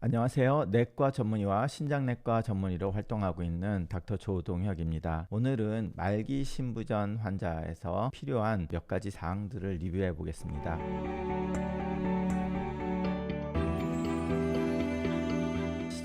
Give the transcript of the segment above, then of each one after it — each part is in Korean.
안녕하세요. 내과 전문의와 신장내과 전문의로 활동하고 있는 닥터 조동혁입니다. 오늘은 말기 신부전 환자에서 필요한 몇 가지 사항들을 리뷰해 보겠습니다.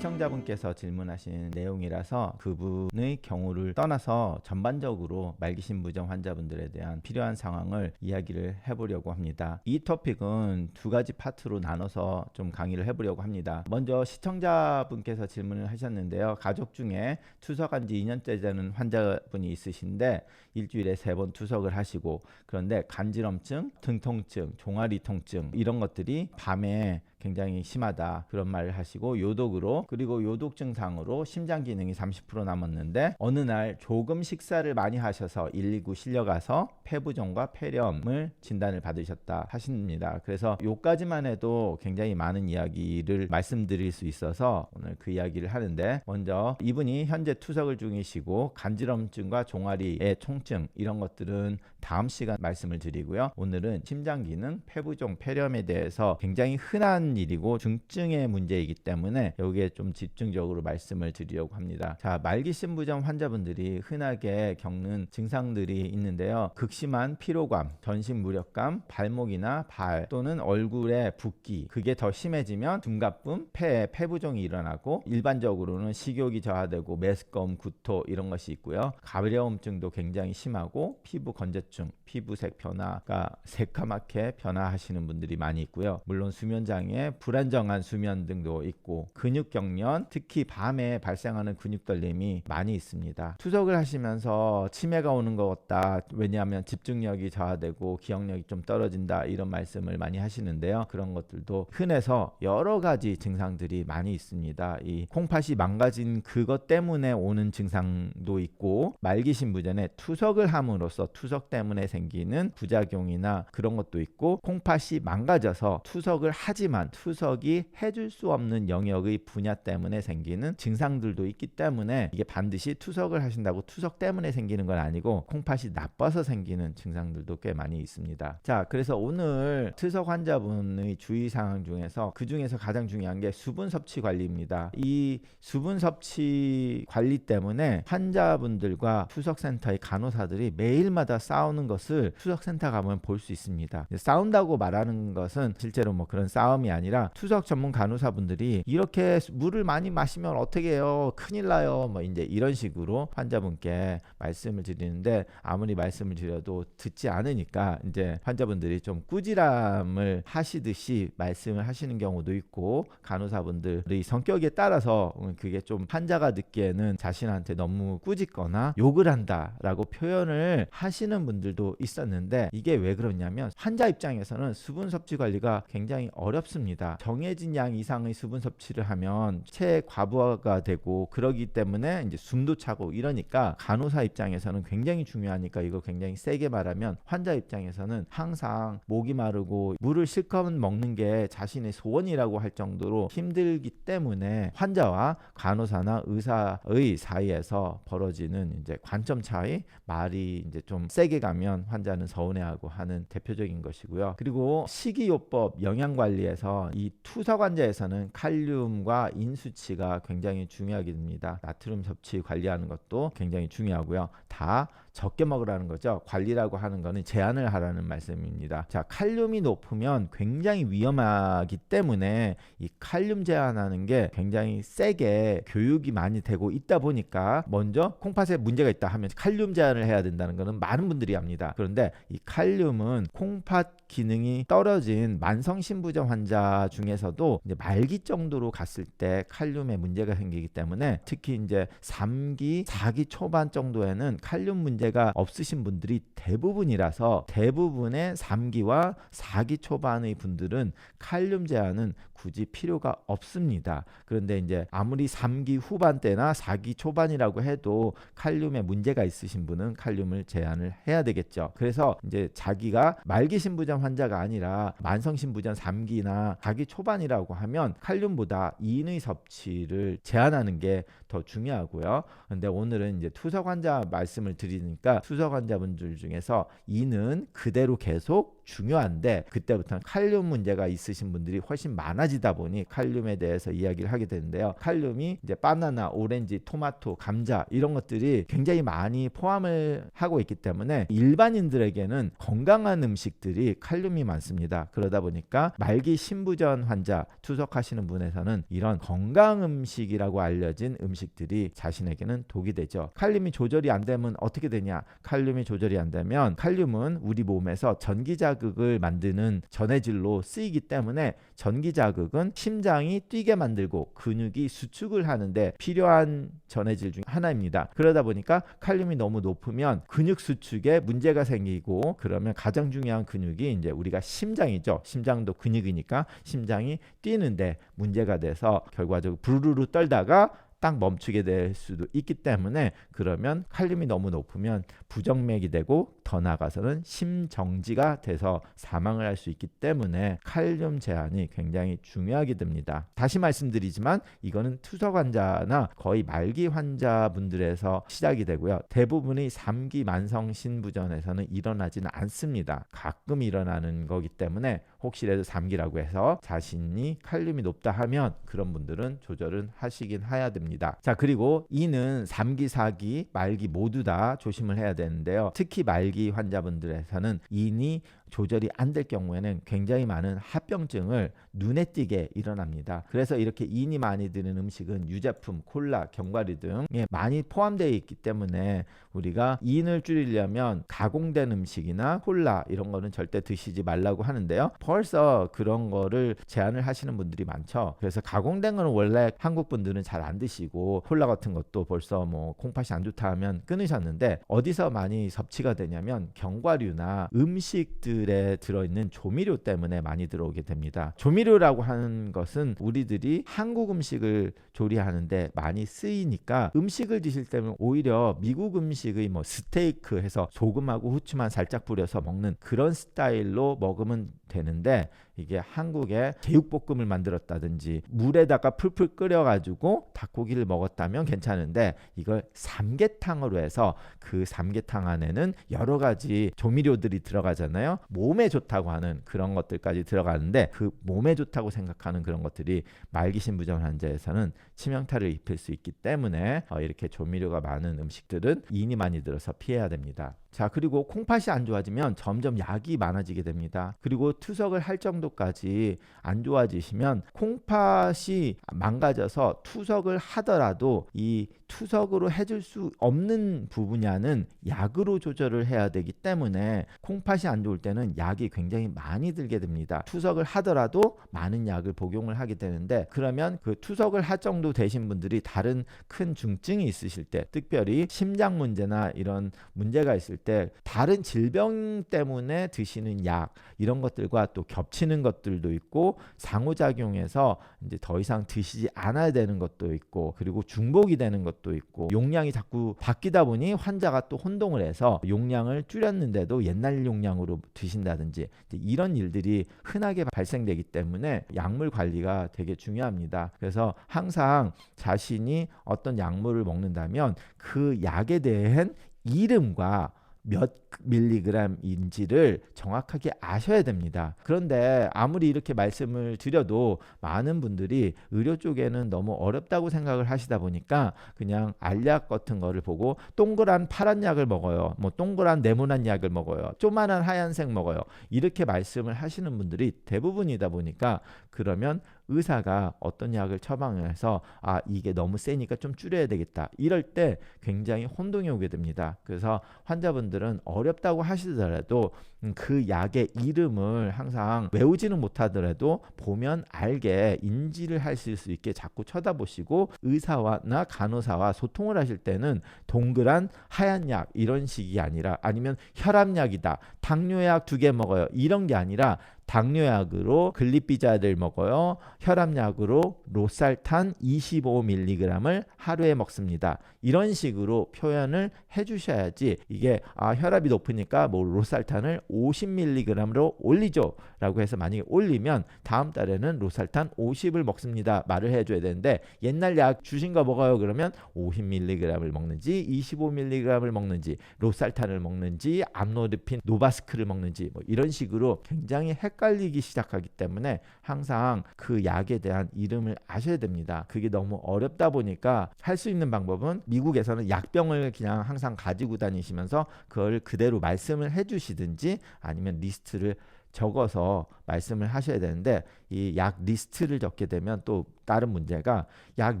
시청자분께서 질문하신 내용이라서 그분의 경우를 떠나서 전반적으로 말기 신부전 환자분들에 대한 필요한 상황을 이야기를 해보려고 합니다. 이 토픽은 두 가지 파트로 나눠서 좀 강의를 해보려고 합니다. 먼저 시청자분께서 질문을 하셨는데요. 가족 중에 투석한 지 2년째 되는 환자분이 있으신데 일주일에 세 번 투석을 하시고 그런데 간지럼증, 등통증, 종아리 통증 이런 것들이 밤에 굉장히 심하다 그런 말을 하시고 요독으로 그리고 요독 증상으로 심장 기능이 30% 남았는데 어느 날 조금 식사를 많이 하셔서 119 실려가서 폐부종과 폐렴을 진단을 받으셨다 하십니다. 그래서 요까지만 해도 굉장히 많은 이야기를 말씀드릴 수 있어서 오늘 그 이야기를 하는데 먼저 이분이 현재 투석을 중이시고 간지럼증과 종아리의 통증 이런 것들은 다음 시간 말씀을 드리고요. 오늘은 심장 기능, 폐부종, 폐렴에 대해서 굉장히 흔한 일이고 중증의 문제이기 때문에 여기에 좀 집중적으로 말씀을 드리려고 합니다. 자, 말기 신부전 환자분들이 흔하게 겪는 증상들이 있는데요. 극심한 피로감, 전신 무력감, 발목이나 발 또는 얼굴에 붓기, 그게 더 심해지면 둔갑쁨, 폐에 폐부종이 일어나고 일반적으로는 식욕이 저하되고 메스꺼움, 구토 이런 것이 있고요. 가려움증도 굉장히 심하고 피부 건조증, 피부색 변화가 새까맣게 변화하시는 분들이 많이 있고요. 물론 수면 장애, 불안정한 수면 등도 있고 근육 경련, 특히 밤에 발생하는 근육 떨림이 많이 있습니다. 투석을 하시면서 치매가 오는 것 같다. 왜냐하면 집중력이 저하되고 기억력이 좀 떨어진다 이런 말씀을 많이 하시는데요. 그런 것들도 흔해서 여러 가지 증상들이 많이 있습니다. 이 콩팥이 망가진 그것 때문에 오는 증상도 있고 말기신부전에 투석을 함으로써 투석 때문에 생기는 부작용이나 그런 것도 있고 콩팥이 망가져서 투석을 하지만 투석이 해줄 수 없는 영역의 분야 때문에 생기는 증상들도 있기 때문에 이게 반드시 투석을 하신다고 투석 때문에 생기는 건 아니고 콩팥이 나빠서 생기는 증상들도 꽤 많이 있습니다. 자, 그래서 오늘 투석 환자분의 주의 사항 중에서 그 중에서 가장 중요한 게 수분 섭취 관리입니다. 이 수분 섭취 관리 때문에 환자분들과 투석센터의 간호사들이 매일마다 싸우 는 것을 투석센터 가면 볼 수 있습니다. 싸운다고 말하는 것은 실제로 뭐 그런 싸움이 아니라 투석 전문 간호사분들이 이렇게 물을 많이 마시면 어떻게 해요? 큰일 나요. 뭐 이제 이런 식으로 환자분께 말씀을 드리는데 아무리 말씀을 드려도 듣지 않으니까 이제 환자분들이 좀 꾸지람을 하시듯이 말씀을 하시는 경우도 있고 간호사분들의 성격에 따라서 그게 좀 환자가 듣기에는 자신한테 너무 꾸짖거나 욕을 한다라고 표현을 하시는 분들 도 있었는데 이게 왜 그러냐면 환자 입장에서는 수분 섭취 관리가 굉장히 어렵습니다. 정해진 양 이상의 수분 섭취를 하면 체에 과부하가 되고 그러기 때문에 이제 숨도 차고 이러니까 간호사 입장에서는 굉장히 중요하니까 이거 굉장히 세게 말하면 환자 입장에서는 항상 목이 마르고 물을 실컷 먹는 게 자신의 소원이라고 할 정도로 힘들기 때문에 환자와 간호사나 의사의 사이에서 벌어지는 이제 관점 차이 말이 이제 좀 세게 가면 환자는 서운해하고 하는 대표적인 것이고요. 그리고 식이요법 영양 관리에서 이 투석 환자에서는 칼륨과 인 수치가 굉장히 중요하게 됩니다. 나트륨 섭취 관리하는 것도 굉장히 중요하고요. 다 적게 먹으라는 거죠. 관리라고 하는 거는 제한을 하라는 말씀입니다. 자, 칼륨이 높으면 굉장히 위험하기 때문에 이 칼륨 제한하는 게 굉장히 세게 교육이 많이 되고 있다 보니까 먼저 콩팥에 문제가 있다 하면 칼륨 제한을 해야 된다는 거는 많은 분들이 합니다. 그런데 이 칼륨은 콩팥 기능이 떨어진 만성 신부전 환자 중에서도 이제 말기 정도로 갔을 때 칼륨에 문제가 생기기 때문에 특히 이제 3기, 4기 초반 정도에는 칼륨 문제 가 없으신 분들이 대부분이라서 대부분의 3기와 4기 초반의 분들은 칼륨 제한은 굳이 필요가 없습니다. 그런데 이제 아무리 3기 후반 때나 4기 초반이라고 해도 칼륨에 문제가 있으신 분은 칼륨을 제한을 해야 되겠죠. 그래서 이제 자기가 말기 신부전 환자가 아니라 만성 신부전 3기나 4기 초반이라고 하면 칼륨보다 인의 섭취를 제한하는 게 더 중요하고요. 근데 오늘은 이제 투석 환자 말씀을 드리니까 투석 환자분들 중에서 이는 그대로 계속 중요한데 그때부터는 칼륨 문제가 있으신 분들이 훨씬 많아지다 보니 칼륨에 대해서 이야기를 하게 되는데요. 칼륨이 이제 바나나, 오렌지, 토마토, 감자 이런 것들이 굉장히 많이 포함을 하고 있기 때문에 일반인들에게는 건강한 음식들이 칼륨이 많습니다. 그러다 보니까 말기 신부전 환자 투석하시는 분에서는 이런 건강 음식이라고 알려진 음식들이 자신에게는 독이 되죠. 칼륨이 조절이 안 되면 어떻게 되냐? 칼륨이 조절이 안 되면 칼륨은 우리 몸에서 전기 자 극을 만드는 전해질로 쓰이기 때문에 전기 자극은 심장이 뛰게 만들고 근육이 수축을 하는데 필요한 전해질 중 하나입니다. 그러다 보니까 칼륨이 너무 높으면 근육 수축에 문제가 생기고 그러면 가장 중요한 근육이 이제 우리가 심장이죠. 심장도 근육이니까 심장이 뛰는데 문제가 돼서 결과적으로 부르르 떨다가 딱 멈추게 될 수도 있기 때문에 그러면 칼륨이 너무 높으면 부정맥이 되고 더 나아가서는 심정지가 돼서 사망을 할 수 있기 때문에 칼륨 제한이 굉장히 중요하게 됩니다. 다시 말씀드리지만 이거는 투석 환자나 거의 말기 환자분들에서 시작이 되고요. 대부분의 3기 만성 신부전에서는 일어나지는 않습니다. 가끔 일어나는 거기 때문에 혹시라도 3기라고 해서 자신이 칼륨이 높다 하면 그런 분들은 조절은 하시긴 해야 됩니다. 자, 그리고 이는 3기, 4기, 말기 모두 다 조심을 해야 되는데요. 특히 말기 환자분들에서는 인이 조절이 안 될 경우에는 굉장히 많은 합병증을 눈에 띄게 일어납니다. 그래서 이렇게 인이 많이 드는 음식은 유제품, 콜라, 견과류 등에 많이 포함되어 있기 때문에 우리가 인을 줄이려면 가공된 음식이나 콜라 이런 거는 절대 드시지 말라고 하는데요. 벌써 그런 거를 제한을 하시는 분들이 많죠. 그래서 가공된 거는 원래 한국 분들은 잘 안 드시고 콜라 같은 것도 벌써 뭐 콩팥이 안 좋다 하면 끊으셨는데 어디서 많이 섭취가 되냐면 견과류나 음식들 에 들어있는 조미료 때문에 많이 들어오게 됩니다. 조미료라고 하는 것은 우리들이 한국 음식을 조리하는데 많이 쓰이니까 음식을 드실 때는 오히려 미국 음식의 뭐 스테이크 해서 소금하고 후추만 살짝 뿌려서 먹는 그런 스타일로 먹으면 되는데 이게 한국에 제육볶음을 만들었다든지 물에다가 풀풀 끓여가지고 닭고기를 먹었다면 괜찮은데 이걸 삼계탕으로 해서 그 삼계탕 안에는 여러 가지 조미료들이 들어가잖아요. 몸에 좋다고 하는 그런 것들까지 들어가는데 그 몸에 좋다고 생각하는 그런 것들이 말기신부전 환자에서는 치명타를 입힐 수 있기 때문에 어, 이렇게 조미료가 많은 음식들은 인이 많이 들어서 피해야 됩니다. 자 그리고 콩팥이 안 좋아지면 점점 약이 많아지게 됩니다. 그리고 투석을 할 정도까지 안 좋아지시면 콩팥이 망가져서 투석을 하더라도 이 투석으로 해줄 수 없는 부분야는 약으로 조절을 해야 되기 때문에 콩팥이 안 좋을 때는 약이 굉장히 많이 들게 됩니다. 투석을 하더라도 많은 약을 복용을 하게 되는데 그러면 그 투석을 할 정도 되신 분들이 다른 큰 중증이 있으실 때 특별히 심장 문제나 이런 문제가 있을 때 다른 질병 때문에 드시는 약 이런 것들과 또 겹치는 것들도 있고 상호작용해서 이제 더 이상 드시지 않아야 되는 것도 있고 그리고 중복이 되는 것도 있고 용량이 자꾸 바뀌다 보니 환자가 또 혼동을 해서 용량을 줄였는데도 옛날 용량으로 드신다든지 이런 일들이 흔하게 발생되기 때문에 약물 관리가 되게 중요합니다. 그래서 항상 자신이 어떤 약물을 먹는다면 그 약에 대한 이름과 몇 밀리그램인지를 정확하게 아셔야 됩니다. 그런데 아무리 이렇게 말씀을 드려도 많은 분들이 의료 쪽에는 너무 어렵다고 생각을 하시다 보니까 그냥 알약 같은 거를 보고 동그란 파란 약을 먹어요. 뭐 동그란 네모난 약을 먹어요. 조만한 하얀색 먹어요. 이렇게 말씀을 하시는 분들이 대부분이다 보니까 그러면 의사가 어떤 약을 처방해서 아 이게 너무 세니까 좀 줄여야 되겠다. 이럴 때 굉장히 혼동이 오게 됩니다. 그래서 환자분들은 어렵다고 하시더라도 음, 그 약의 이름을 항상 외우지는 못하더라도 보면 알게 인지를 하실 수 있게 자꾸 쳐다보시고 의사와나 간호사와 소통을 하실 때는 동그란 하얀 약 이런 식이 아니라 아니면 혈압약이다 당뇨약 두 개 먹어요. 이런 게 아니라 당뇨약으로 글리피자를 먹어요. 혈압약으로 로살탄 25mg을 하루에 먹습니다. 이런 식으로 표현을 해 주셔야지 이게 아 혈압이 높으니까 뭐 로살탄을 50mg으로 올리죠 라고 해서 만약에 올리면 다음 달에는 로살탄 50을 먹습니다 말을 해 줘야 되는데 옛날 약 주신 거 먹어요 그러면 50mg을 먹는지 25mg을 먹는지 로살탄을 먹는지 암노르핀 노바스크를 먹는지 뭐 이런 식으로 굉장히 헷 갈리기 시작하기 때문에 항상 그 약에 대한 이름을 아셔야 됩니다. 그게 너무 어렵다 보니까 할 수 있는 방법은 미국에서는 약병을 그냥 항상 가지고 다니시면서 그걸 그대로 말씀을 해주시든지 아니면 리스트를 적어서 말씀을 하셔야 되는데 이 약 리스트를 적게 되면 또 다른 문제가 약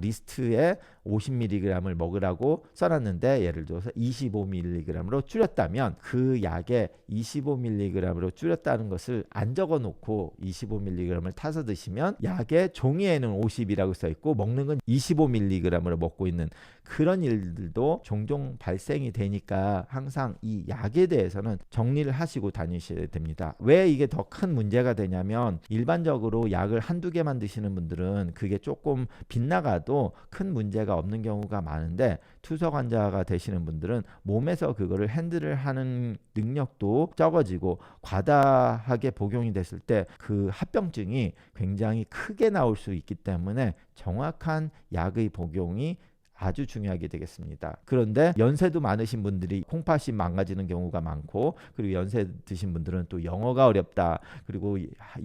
리스트에 50mg을 먹으라고 써놨는데 예를 들어서 25mg으로 줄였다면 그 약에 25mg으로 줄였다는 것을 안 적어 놓고 25mg을 타서 드시면 약의 종이에는 50이라고 써 있고 먹는 건 25mg으로 먹고 있는 그런 일들도 종종 발생이 되니까 항상 이 약에 대해서는 정리를 하시고 다니셔야 됩니다. 왜 이게 더 큰 문제가 되냐면 일반적으로 약을 한두 개만 드시는 분들은 그게 조금 빗나가도 큰 문제가 없는 경우가 많은데 투석 환자가 되시는 분들은 몸에서 그거를 핸들을 하는 능력도 적어지고 과다하게 복용이 됐을 때 그 합병증이 굉장히 크게 나올 수 있기 때문에 정확한 약의 복용이 아주 중요하게 되겠습니다. 그런데 연세도 많으신 분들이 콩팥이 망가지는 경우가 많고 그리고 연세 드신 분들은 또 영어가 어렵다. 그리고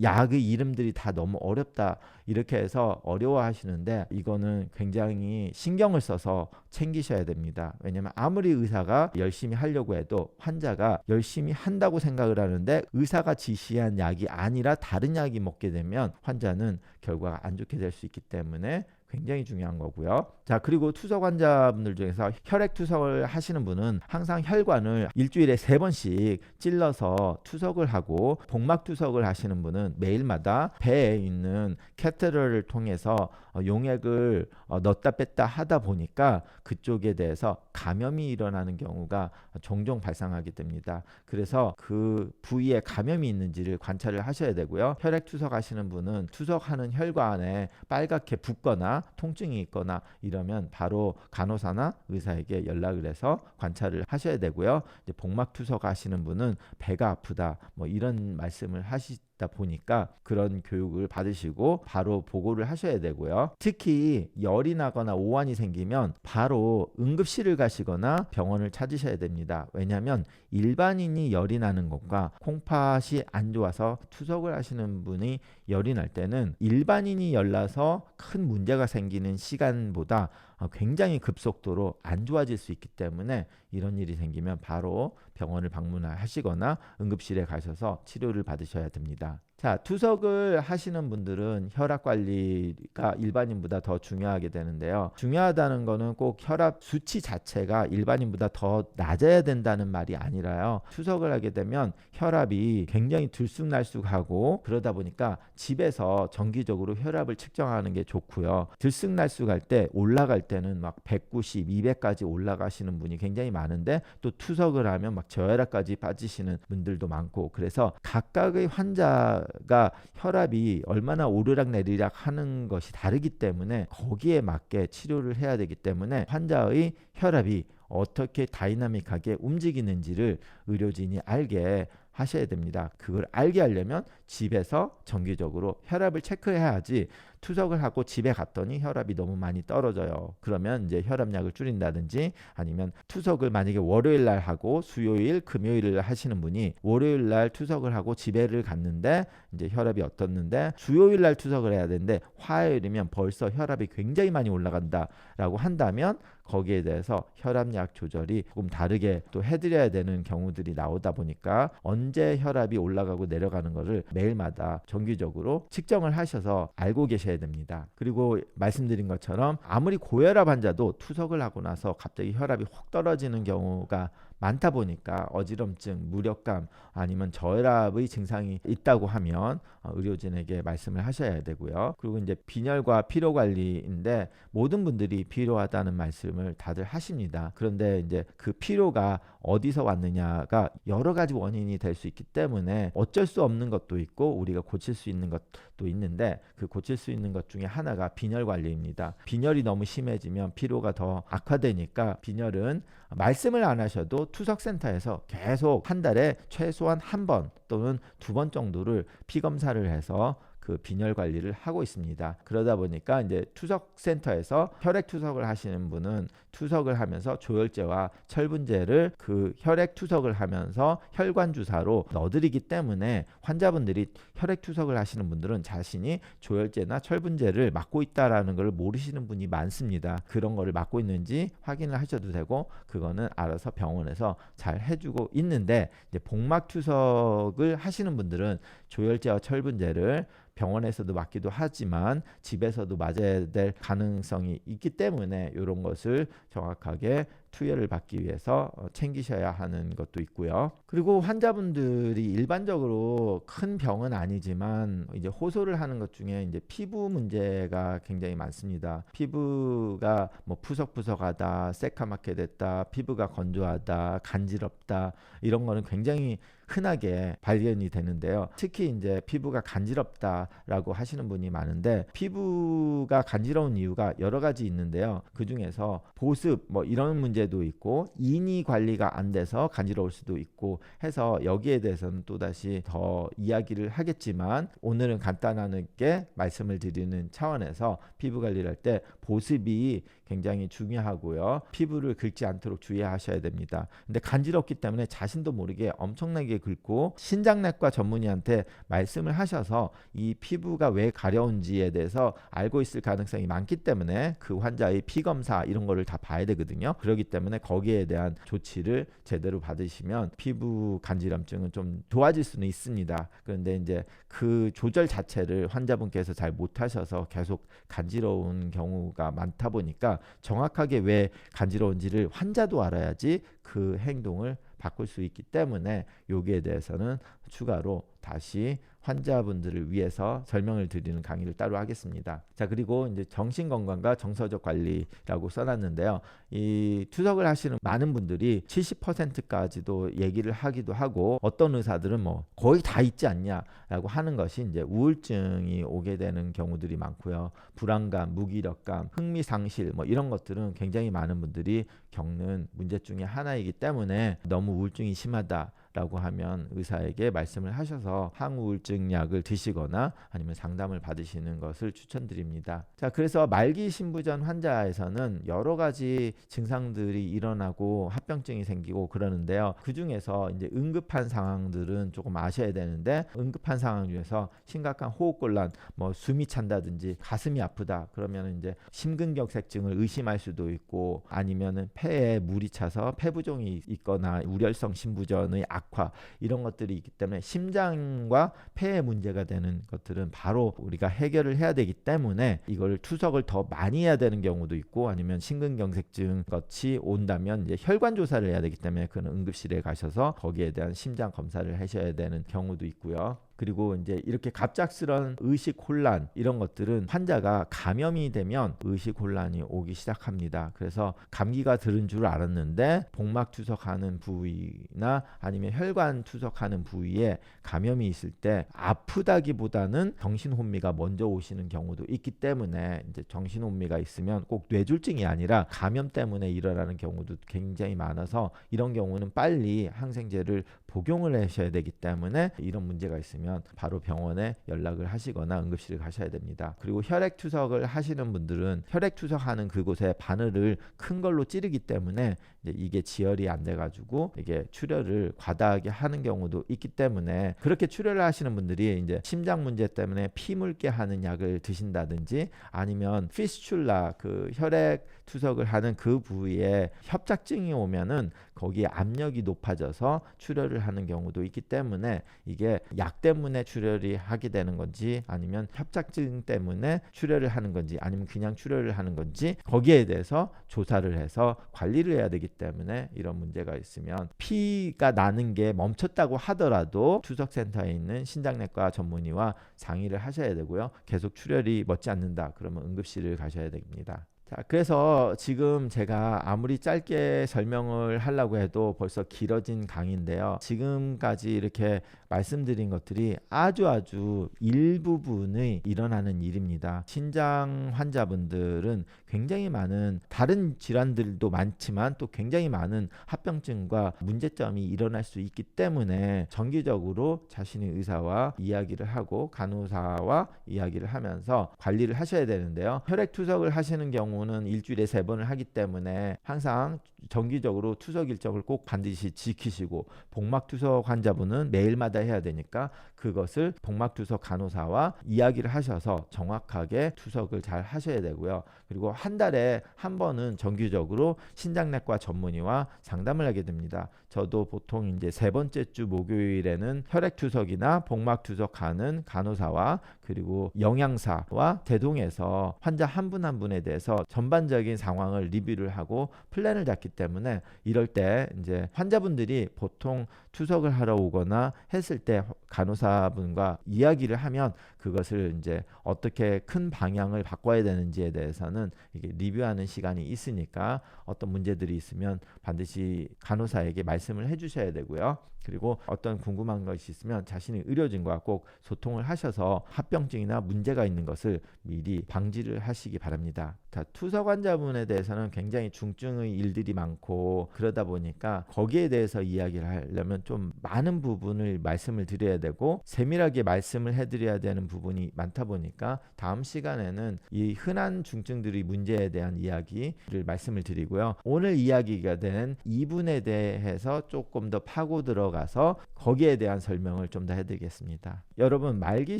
약의 이름들이 다 너무 어렵다. 이렇게 해서 어려워하시는데 이거는 굉장히 신경을 써서 챙기셔야 됩니다. 왜냐하면 아무리 의사가 열심히 하려고 해도 환자가 열심히 한다고 생각을 하는데 의사가 지시한 약이 아니라 다른 약이 먹게 되면 환자는 결과가 안 좋게 될 수 있기 때문에 굉장히 중요한 거고요. 자, 그리고 투석 환자분들 중에서 혈액 투석을 하시는 분은 항상 혈관을 일주일에 세 번씩 찔러서 투석을 하고 복막 투석을 하시는 분은 매일마다 배에 있는 캐테터를 통해서 어, 용액을 어, 넣었다 뺐다 하다 보니까 그쪽에 대해서 감염이 일어나는 경우가 종종 발생하게 됩니다. 그래서 그 부위에 감염이 있는지를 관찰을 하셔야 되고요. 혈액 투석하시는 분은 투석하는 혈관에 빨갛게 붓거나 통증이 있거나 이러면 바로 간호사나 의사에게 연락을 해서 관찰을 하셔야 되고요. 복막 투석하시는 분은 배가 아프다 뭐 이런 말씀을 하시 다 보니까 그런 교육을 받으시고 바로 보고를 하셔야 되고요. 특히 열이 나거나 오한이 생기면 바로 응급실을 가시거나 병원을 찾으셔야 됩니다. 왜냐하면 일반인이 열이 나는 것과 콩팥이 안 좋아서 투석을 하시는 분이 열이 날 때는 일반인이 열나서 큰 문제가 생기는 시간보다 굉장히 급속도로 안 좋아질 수 있기 때문에 이런 일이 생기면 바로 병원을 방문하시거나 응급실에 가셔서 치료를 받으셔야 됩니다. 자, 투석을 하시는 분들은 혈압 관리가 일반인보다 더 중요하게 되는데요. 중요하다는 거는 꼭 혈압 수치 자체가 일반인보다 더 낮아야 된다는 말이 아니라요. 투석을 하게 되면 혈압이 굉장히 들쑥날쑥하고 그러다 보니까 집에서 정기적으로 혈압을 측정하는 게 좋고요. 들쑥날쑥할 때 올라갈 때는 막 190, 200까지 올라가시는 분이 굉장히 많은데 또 투석을 하면 막 저혈압까지 빠지시는 분들도 많고 그래서 각각의 환자 가 혈압이 얼마나 오르락 내리락 하는 것이 다르기 때문에 거기에 맞게 치료를 해야 되기 때문에 환자의 혈압이 어떻게 다이나믹하게 움직이는지를 의료진이 알게 하셔야 됩니다. 그걸 알게 하려면 집에서 정기적으로 혈압을 체크해야지 투석을 하고 집에 갔더니 혈압이 너무 많이 떨어져요. 그러면 이제 혈압약을 줄인다든지 아니면 투석을 만약에 월요일 날 하고 수요일, 금요일을 하시는 분이 월요일 날 투석을 하고 집에를 갔는데 이제 혈압이 어떻는데 수요일 날 투석을 해야 되는데 화요일이면 벌써 혈압이 굉장히 많이 올라간다라고 한다면 거기에 대해서 혈압약 조절이 조금 다르게 또 해드려야 되는 경우들이 나오다 보니까 언제 혈압이 올라가고 내려가는 것을 매일마다 정기적으로 측정을 하셔서 알고 계셔야 됩니다. 그리고 말씀드린 것처럼 아무리 고혈압 환자도 투석을 하고 나서 갑자기 혈압이 확 떨어지는 경우가 많다 보니까 어지럼증, 무력감 아니면 저혈압의 증상이 있다고 하면 어, 의료진에게 말씀을 하셔야 되고요. 그리고 이제 빈혈과 피로 관리인데 모든 분들이 필요하다는 말씀을 다들 하십니다. 그런데 이제 그 피로가 어디서 왔느냐가 여러 가지 원인이 될 수 있기 때문에 어쩔 수 없는 것도 있고 있고 우리가 고칠 수 있는 것도 있는데 그 고칠 수 있는 것 중에 하나가 빈혈 관리입니다. 빈혈이 너무 심해지면 피로가 더 악화되니까 빈혈은 말씀을 안 하셔도 투석센터에서 계속 한 달에 최소한 한 번 또는 두 번 정도를 피 검사를 해서 그 빈혈 관리를 하고 있습니다. 그러다 보니까 이제 투석 센터에서 혈액 투석을 하시는 분은 투석을 하면서 조혈제와 철분제를 그 혈액 투석을 하면서 혈관 주사로 넣어드리기 때문에 환자분들이 혈액 투석을 하시는 분들은 자신이 조혈제나 철분제를 맞고 있다라는 걸 모르시는 분이 많습니다. 그런 거를 맞고 있는지 확인을 하셔도 되고 그거는 알아서 병원에서 잘 해주고 있는데 이제 복막 투석을 하시는 분들은 조혈제와 철분제를 병원에서도 맞기도 하지만 집에서도 맞아야 될 가능성이 있기 때문에 이런 것을 정확하게 투여를 받기 위해서 어, 챙기셔야 하는 것도 있고요. 그리고 환자분들이 일반적으로 큰 병은 아니지만 이제 호소를 하는 것 중에 이제 피부 문제가 굉장히 많습니다. 피부가 뭐 푸석푸석하다, 새카맣게 됐다, 피부가 건조하다, 간지럽다 이런 거는 굉장히 흔하게 발견이 되는데요. 특히 이제 피부가 간지럽다라고 하시는 분이 많은데 피부가 간지러운 이유가 여러 가지 있는데요. 그 중에서 보습 뭐 이런 문제도 있고 인위 관리가 안 돼서 간지러울 수도 있고 해서 여기에 대해서는 또 다시 더 이야기를 하겠지만 오늘은 간단하게 말씀을 드리는 차원에서 피부 관리를 할 때 보습이 굉장히 중요하고요. 피부를 긁지 않도록 주의하셔야 됩니다. 근데 간지럽기 때문에 자신도 모르게 엄청나게 긁고 신장내과 전문의한테 말씀을 하셔서 이 피부가 왜 가려운지에 대해서 알고 있을 가능성이 많기 때문에 그 환자의 피 검사 이런 거를 다 봐야 되거든요. 그렇기 때문에 거기에 대한 조치를 제대로 받으시면 피부 간지럼증은 좀 좋아질 수는 있습니다. 그런데 이제 그 조절 자체를 환자분께서 잘 못하셔서 계속 간지러운 경우가 많다 보니까 정확하게 왜 간지러운지를 환자도 알아야지 그 행동을 바꿀 수 있기 때문에 여기에 대해서는 추가로 다시 환자분들을 위해서 설명을 드리는 강의를 따로 하겠습니다. 자, 그리고 이제 정신 건강과 정서적 관리라고 써놨는데요. 이 투석을 하시는 많은 분들이 70%까지도 얘기를 하기도 하고 어떤 의사들은 뭐 거의 다 있지 않냐라고 하는 것이 이제 우울증이 오게 되는 경우들이 많고요. 불안감, 무기력감, 흥미 상실 뭐 이런 것들은 굉장히 많은 분들이 겪는 문제 중에 하나이기 때문에 너무 우울증이 심하다 라고 하면 의사에게 말씀을 하셔서 항우울증 약을 드시거나 아니면 상담을 받으시는 것을 추천드립니다. 자, 그래서 말기 신부전 환자에서는 여러 가지 증상들이 일어나고 합병증이 생기고 그러는데요. 그 중에서 이제 응급한 상황들은 조금 아셔야 되는데 응급한 상황 중에서 심각한 호흡곤란, 뭐 숨이 찬다든지 가슴이 아프다 그러면 이제 심근경색증을 의심할 수도 있고 아니면은 폐에 물이 차서 폐부종이 있거나 우렬성 신부전의 악화 이런 것들이 있기 때문에 심장과 폐에 문제가 되는 것들은 바로 우리가 해결을 해야 되기 때문에 이걸 투석을 더 많이 해야 되는 경우도 있고 아니면 심근경색증 같이 온다면 이제 혈관 조사를 해야 되기 때문에 그는 응급실에 가셔서 거기에 대한 심장 검사를 하셔야 되는 경우도 있고요. 그리고 이제 이렇게 갑작스런 의식 혼란 이런 것들은 환자가 감염이 되면 의식 혼란이 오기 시작합니다. 그래서 감기가 들은 줄 알았는데 복막 투석하는 부위나 아니면 혈관 투석하는 부위에 감염이 있을 때 아프다기보다는 정신 혼미가 먼저 오시는 경우도 있기 때문에 이제 정신 혼미가 있으면 꼭 뇌졸중이 아니라 감염 때문에 일어나는 경우도 굉장히 많아서 이런 경우는 빨리 항생제를 복용을 하셔야 되기 때문에 이런 문제가 있으면 바로 병원에 연락을 하시거나 응급실을 가셔야 됩니다. 그리고 혈액 투석을 하시는 분들은 혈액 투석하는 그곳에 바늘을 큰 걸로 찌르기 때문에 이게 지혈이 안 돼가지고 이게 출혈을 과다하게 하는 경우도 있기 때문에 그렇게 출혈을 하시는 분들이 이제 심장 문제 때문에 피 물게 하는 약을 드신다든지 아니면 피스출라 그 혈액 투석을 하는 그 부위에 협착증이 오면은 거기에 압력이 높아져서 출혈을 하는 경우도 있기 때문에 이게 약 때문에 출혈이 하게 되는 건지 아니면 협착증 때문에 출혈을 하는 건지 아니면 그냥 출혈을 하는 건지 거기에 대해서 조사를 해서 관리를 해야 되기 때문에 이런 문제가 있으면 피가 나는 게 멈췄다고 하더라도 투석센터에 있는 신장내과 전문의와 상의를 하셔야 되고요. 계속 출혈이 멎지 않는다 그러면 응급실을 가셔야 됩니다. 자, 그래서 지금 제가 아무리 짧게 설명을 하려고 해도 벌써 길어진 강의인데요. 지금까지 이렇게 말씀드린 것들이 아주 아주 일부분의 일어나는 일입니다. 신장 환자분들은 굉장히 많은 다른 질환들도 많지만 또 굉장히 많은 합병증과 문제점이 일어날 수 있기 때문에 정기적으로 자신의 의사와 이야기를 하고 간호사와 이야기를 하면서 관리를 하셔야 되는데요. 혈액 투석을 하시는 경우는 일주일에 세 번을 하기 때문에 항상 정기적으로 투석 일정을 꼭 반드시 지키시고 복막 투석 환자분은 매일마다 해야 되니까 그것을 복막 투석 간호사와 이야기를 하셔서 정확하게 투석을 잘 하셔야 되고요. 그리고 한 달에 한 번은 정기적으로 신장내과 전문의와 상담을 하게 됩니다. 저도 보통 이제 세 번째 주 목요일에는 혈액 투석이나 복막 투석하는 간호사와 그리고 영양사와 대동해서 환자 한 분 한 분에 대해서 전반적인 상황을 리뷰를 하고 플랜을 잡기 때문에 이럴 때 이제 환자분들이 보통 투석을 하러 오거나 했을 때 간호사분과 이야기를 하면 그것을 이제 어떻게 큰 방향을 바꿔야 되는지에 대해서는 이게 리뷰하는 시간이 있으니까 어떤 문제들이 있으면 반드시 간호사에게 말씀을 해주셔야 되고요. 그리고 어떤 궁금한 것이 있으면 자신의 의료진과 꼭 소통을 하셔서 합병증이나 문제가 있는 것을 미리 방지를 하시기 바랍니다. 자, 투석 환자분에 대해서는 굉장히 중증의 일들이 많고 그러다 보니까 거기에 대해서 이야기를 하려면 좀 많은 부분을 말씀을 드려야 되고 세밀하게 말씀을 해드려야 되는 부분이 많다 보니까 다음 시간에는 이 흔한 중증들의 문제에 대한 이야기를 말씀을 드리고요. 오늘 이야기가 된 2분에 대해서 조금 더 파고 들어가서 거기에 대한 설명을 좀 더 해드리겠습니다. 여러분 말기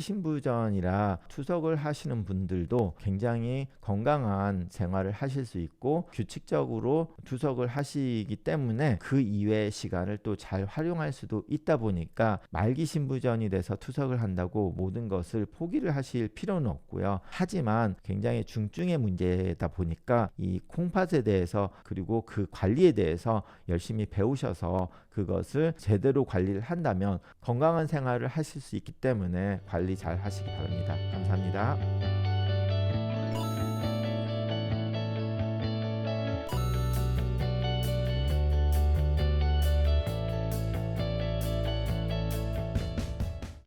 신부전이라 투석을 하시는 분들도 굉장히 건강한 생활을 하실 수 있고 규칙적으로 투석을 하시기 때문에 그 이외의 시간을 또 잘 활용할 수도 있다 보니까 말기 신부전이 돼서 투석을 한다고 모든 것을 포기를 하실 필요는 없고요. 하지만 굉장히 중증의 문제다 보니까 이 콩팥에 대해서 그리고 그 관리에 대해서 열심히 배우셔서 그것을 제대로 관리를 한다면 건강한 생활을 하실 수 있기 때문에 관리 잘 하시기 바랍니다. 감사합니다.